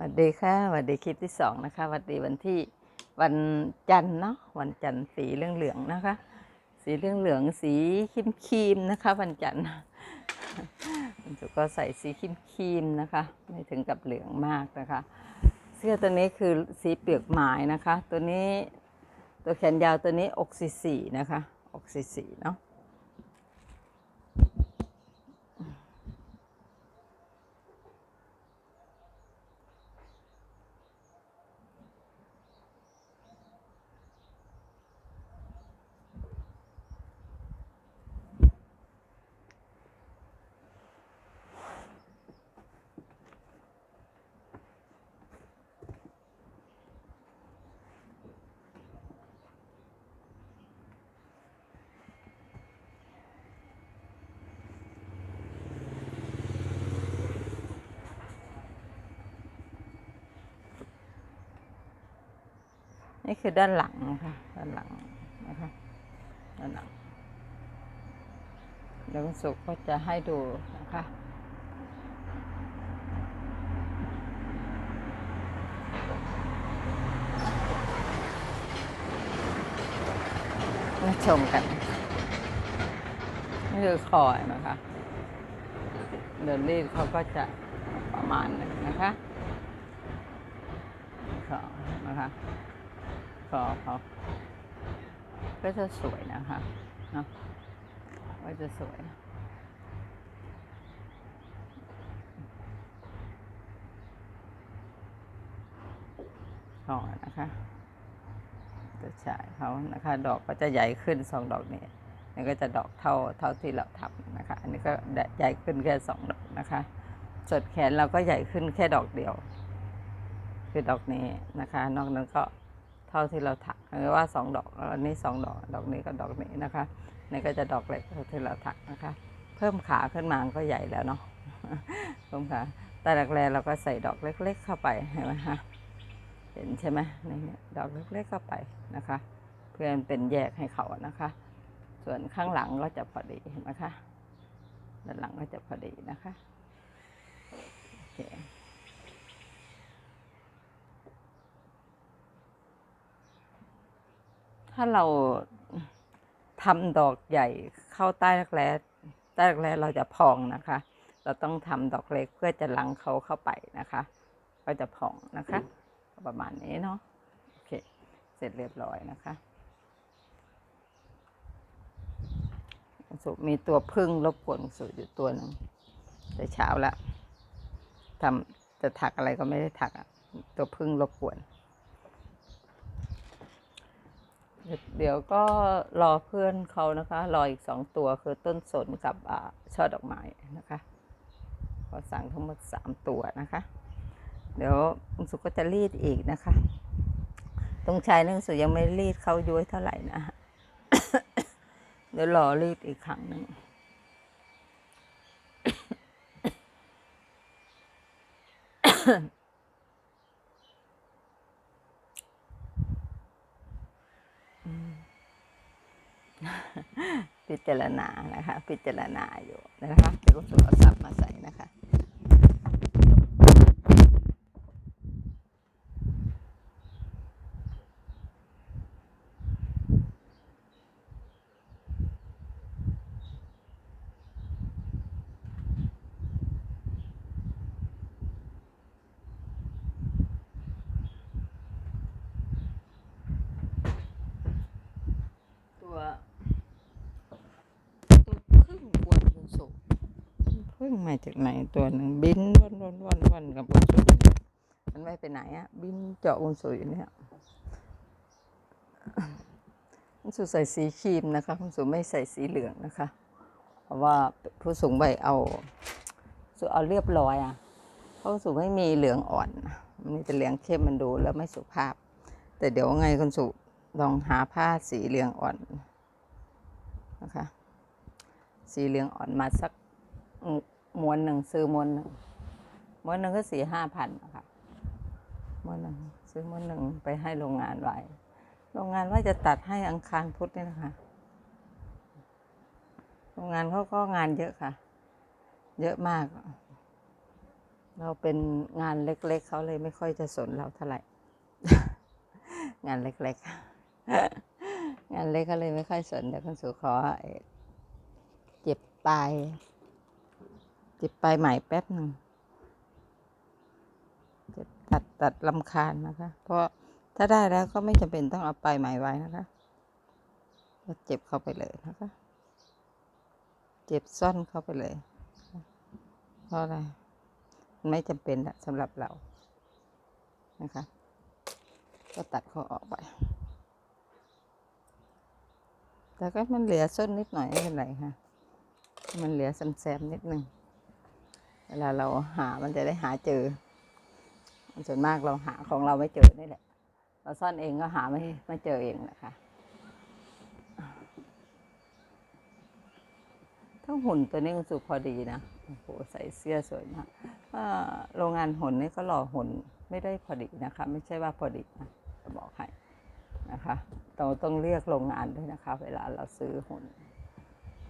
สวัสดีค่ะสวัสดีคลิปที่สองนะคะสวัสดีวันที่วันจันทร์เนาะวันจันทร์สีเหลืองเหลืองๆนะคะ สีเหลืองเหลืองๆสีครีมครีมๆนะคะ วันจันทร์วันศุกร์ก็ใส่สีครีมครีมๆนะคะ ไม่ถึงกับเหลืองมากนะคะ เสื้อตัวนี้คือสีเปลือกไม้นะคะ ตัวนี้ตัวแขนยาวตัวนี้อกสีสีนะคะอกสีสีเนาะ นี่คือด้านหลังนะคะด้านหลังนะคะด้านหลังเดี๋ยวคุณสุกก็จะให้ดูนะคะมาชมกัน นี่คือคอยนะคะ เดินรีดเขาก็จะประมาณหนึ่งนะคะขอนะคะ คอเขาก็จะสวยนะคะเนาะก็จะสวยคอนะคะ จะฉายเขานะคะ ดอกก็จะใหญ่ขึ้นสองดอกนี้นี่ก็จะดอกเท่าเท่าที่เราทำนะคะ อันนี้ก็ใหญ่ขึ้นแค่สองดอกนะคะส่วนแขนเราก็ใหญ่ขึ้นแค่ดอกเดียว คือดอกนี้นะคะ นอกนั้นก็ เท่าที่เราถักหรือว่าสองดอกอันนี้สองดอก ดอกนี้กับดอกนี้นะคะนี่ก็จะดอกเล็กเท่าที่เราถักนะคะ เพิ่มขาขึ้นมาก็ใหญ่แล้วเนาะเพิ่มขาแต่แรกๆเราก็ใส่ดอกเล็ก ๆ เข้าไปเห็นไหมคะเห็นใช่ไหมในนี้ดอกเล็กๆเข้าไปนะคะ เพื่อนเป็นแยกให้เขานะคะ ส่วนข้างหลังก็จะพอดีเห็นไหมคะด้านหลังก็จะพอดีนะคะโอเค ถ้าเราทำดอกใหญ่เข้าใต้รักแร้ใต้รักแร้เราจะพองนะคะ เราต้องทำดอกเล็กเพื่อจะลังเขาเข้าไปนะคะ ก็จะพองนะคะ ประมาณนี้เนาะโอเค เสร็จเรียบร้อยนะคะสุมีตัวพึ่งรบกวนสุอยู่ตัวหนึ่งแต่เช้าแล้วทำจะถักอะไรก็ไม่ได้ถักอะตัวพึ่งรบกวน เดี๋ยวก็รอเพื่อนเขานะคะ รออีกสองตัวคือต้นสนกับอช่อดอกไม้นะคะก็สั่งทั้งหมดสามตัวนะคะ เดี๋ยวคุณสุก็จะรีดอีกนะคะ ตรงชายนึงสุยังไม่รีดเข้าย้วยเท่าไหร่นะ เดี๋ยวรอรีดอีกครั้งหนึ่ง พิจารณานะคะ พิจารณาอยู่นะคะเดี๋ยวก็ตัวซับมาใส่นะคะ ตัวตัวพึ่งกวนคุณสุ พึ่งมาจากไหนตัวหนึ่งบินวนวนวนวนกับคุณสุมันไม่ไปไหนอะบินเจาะคุณสุอยู่เนี่ยคุณสุใส่สีครีมนะคะคุณสุไม่ใส่สีเหลืองนะคะ เพราะว่าผู้สูงวัยเอาสุเอาเรียบร้อยอะเพราะคุณสุไม่มีเหลืองอ่อนมันมีแต่เหลืองเข้มมันดูแล้วไม่สุภาพ แต่เดี๋ยวไงคุณสุลองหาผ้าสีเหลืองอ่อนนะคะ สีเหลืองอ่อนมาสัก ม้วนหนึ่งซื้อม้วนหนึ่งม้วนหนึ่งก็สี่ห้าพันนะคะม้วนหนึ่งซื้อม้วนหนึ่งไปให้โรงงานไว้โรงงานว่าจะตัดให้อังคารพุธนี่นะคะโรงงานเขาก็งานเยอะค่ะ เยอะมาก เราเป็นงานเล็ก ๆเขาเลยไม่ค่อยจะสนเราเท่าไหร่งานเล็ก ๆ งานเล็กก็เลยไม่ค่อยสนเดี๋ยวคุณสุขอเอ่อเจ็บปลาย เจ็บปลายใหม่แป๊บหนึ่งเจ็บตัดตัดลำคาญนะคะ เพราะถ้าได้แล้วก็ไม่จำเป็นต้องเอาปลายใหม่ไว้นะคะก็เจ็บเข้าไปเลยนะคะ เจ็บซ่อนเข้าไปเลย เพราะอะไรไม่จำเป็นสำหรับเรานะคะ ก็ตัดเขาออกไปแต่ก็มันเหลือส้นนิดหน่อยไม่เป็นไรค่ะ มันเหลือแซมๆนิดนึง เวลาเราหามันจะได้หาเจอ ส่วนมากเราหาของเราไม่เจอนี่แหละ เราซ่อนเองก็หาไม่ไม่เจอเองแหละค่ะถ้าหุ่นตัวนี้คุณสุพอดีนะโอ้โหใส่เสื้อสวยมากโรงงานหุ่นนี่ก็หล่อหุ่นไม่ได้พอดีนะคะ ไม่ใช่ว่าพอดีนะจะบอกให้นะคะเราต้องเรียกโรงงานด้วยนะคะ เวลาเราซื้อหุ่น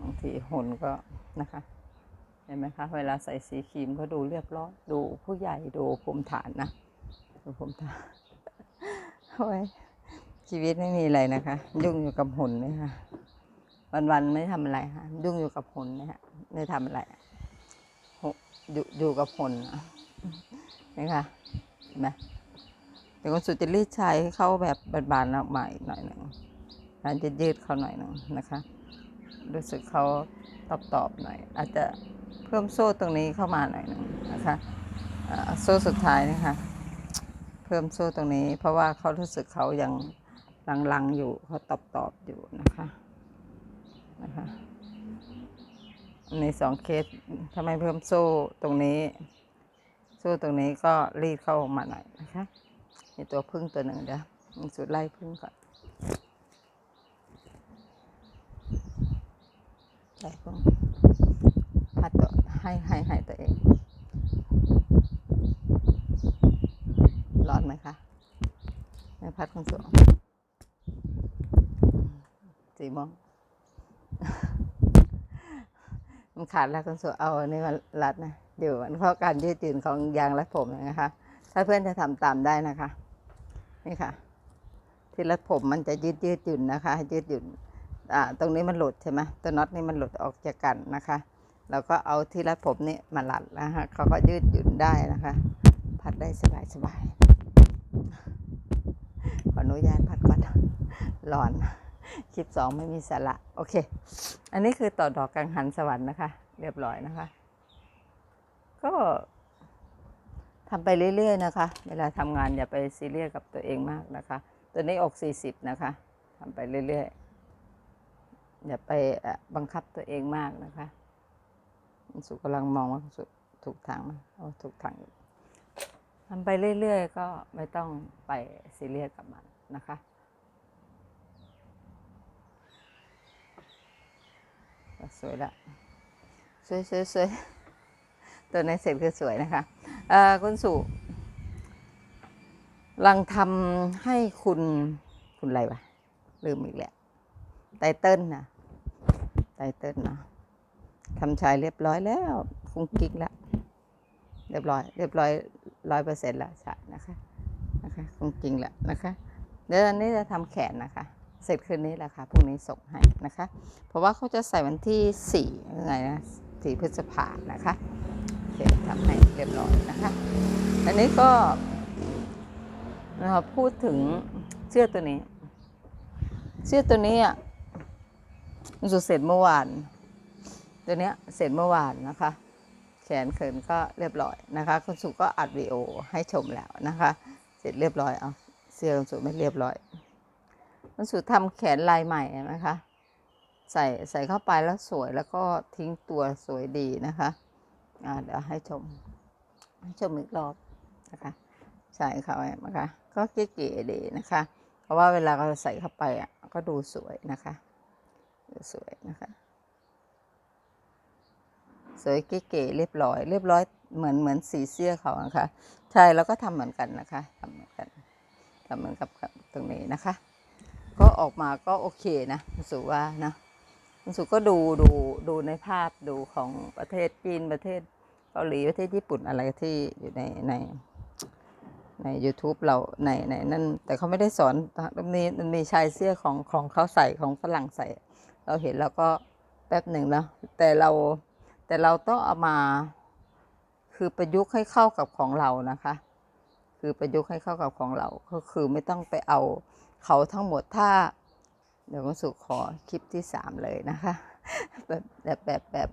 บางทีหุ่นก็นะคะ เห็นไหมคะ เวลาใส่สีครีมก็ดูเรียบร้อย ดูผู้ใหญ่ดูภูมิฐานนะ ดูภูมิฐานโอ้ยชีวิตไม่มีอะไรนะคะ ยุ่งอยู่กับหุ่นเนี่ยค่ะ วันๆไม่ทำอะไรค่ะยุ่งอยู่กับหุ่นนี่ค่ะไม่ทำอะไรอยู่อยู่กับหุ่นะนี่ค่ะเห็นไหมแต่คนสุดจะรีดใช้ให้เขาแบบบานๆออกมาอีกหน่อยหนึ่งการจะยืดเขาหน่อยหนึ่งนะคะ รู้สึกเขาตอบๆหน่อย อาจจะ พิ่มโซ่ตรงนี้เข้ามาหน่อยหนึ่งนะคะโซ่สุดท้ายนะคะ เพิ่มโซ่ตรงนี้ เพราะว่าเขารู้สึกเขายังลังๆอยู่เขาตอบๆอยู่นะคะนะคะในสองเคสทำไมเพิ่มโซ่ตรงนี้ โซ่ตรงนี้ก็รีดเข้าออกมาหน่อยนะคะมีตัวพึ่งตัวหนึ่งเดี๋ยวมีสุดไล่พึ่งก่อนไล่พึ่ง ให้ให้ให้ตัวเอง ร้อนไหมคะไม่พัดคุณสุสีโมองมันขาดแล้วคุณสุเอาอันนี้มารัดนะเดี๋ยวมันเพราะการยืดหยุ่นของยางรัดผมนะคะ ถ้าเพื่อนจะทำตามได้นะคะ นี่ค่ะ ที่รัดผมมันจะยืดยืดหยุ่นนะคะ ยืดหยุ่นอ่าตรงนี้มันหลุดใช่ไหมตัวน็อตนี่มันหลุดออกจากกันนะคะ เราก็เอาที่รัดผมนี่มารัดนะคะเขาก็ยืดหยุ่นได้นะคะ พัดได้สบายสบายๆขออนุญาตพัดก่อนร้อน คลิปสองไม่มีสาระโอเค อันนี้คือต่อดอกกังหันสวรรค์นะคะ เรียบร้อยนะคะ ก็ทำไปเรื่อยๆนะคะ เวลาทำงานอย่าไปซีเรียสกับตัวเองมากนะคะ ตัวนี้อก40 นะคะทำไปเรื่อยๆอย่าไปบังคับตัวเองมากนะคะ คุณสุกำลังมองว่าคุณสุถูกทางไหมโอ้ถูกทางอยู่ทำไปเรื่อยๆ ก็ไม่ต้องไปซีเรียสกับมันนะคะ สวยละ สวยสวยสวยตัวในเสร็จคือสวยนะคะเอ่อคุณสุลังทำให้คุณคุณอะไรวะลืมอีกแล้วไตเติ้ลนะไตเติ้ลนะ ทำชายเรียบร้อยแล้วคุ้งกิ๊กแล้วเรียบร้อย เรียบร้อยร้อยเปอร์เซ็นต์ล้วใช่นะคะนะคะคุ้งกิ๊งแล้วนะคะเดี๋ยวอันนี้จะทำแขนนะคะ เสร็จคืนนี้แหละค่ะพรุ่งนี้ส่งให้นะคะ เพราะว่าเขาจะใส่วันที่สี่ยังไงนะสี่พฤษภานะคะโอเคทำให้เรียบร้อยนะคะอันนี้ก็เราพูดถึงเสื้อตัวนี้ เสื้อตัวนี้อะสุดเสร็จเมื่อวาน ตัวเนี้ยเสร็จเมื่อวานนะคะ แขนเขินก็เรียบร้อยนะคะคุณสุก็อัดวีโอให้ชมแล้วนะคะ เสร็จเรียบร้อยเอาเสื้อคุณสุไม่เรียบร้อยมันสุดทำแขนลายใหม่นะคะ ใส่ใส่เข้าไปแล้วสวยแล้วก็ทิ้งตัวสวยดีนะคะอ่าเดี๋ยวให้ชมให้ชมอีกรอบนะคะ ใส่เข้าไปนะคะ ก็เก๋ๆดีนะคะ เพราะว่าเวลาเราใส่เข้าไปอะก็ดูสวยนะคะดูสวยนะคะ สวยเก๋ๆเรียบร้อย เรียบร้อยเหมือนเหมือนสีเสื้อเขานะคะ ใช่แล้วก็ทำเหมือนกันนะคะทำเหมือนกันทำเหมือนกับตรงนี้นะคะ ก็ออกมาก็โอเคนะคุณสุว่านะคุณสุก็ดูดูดูในภาพดูของประเทศจีนประเทศเกาหลีประเทศญี่ปุ่นอะไรที่อยู่ในในใน YouTube เราในในนั่นแต่เขาไม่ได้สอนมันมีมันมีชายเสื้อของของเขาใส่ของฝรั่งใส่ เราเห็นแล้วก็แป๊บหนึ่งนะแต่เรา แต่เราต้องเอามา คือประยุกต์ให้เข้ากับของเรานะคะ คือประยุกต์ให้เข้ากับของเรา ก็คือไม่ต้องไปเอาเขาทั้งหมดถ้า เดี๋ยวก็สุขอคลิปที่สามเลยนะคะ แบบแบบแบบแบบ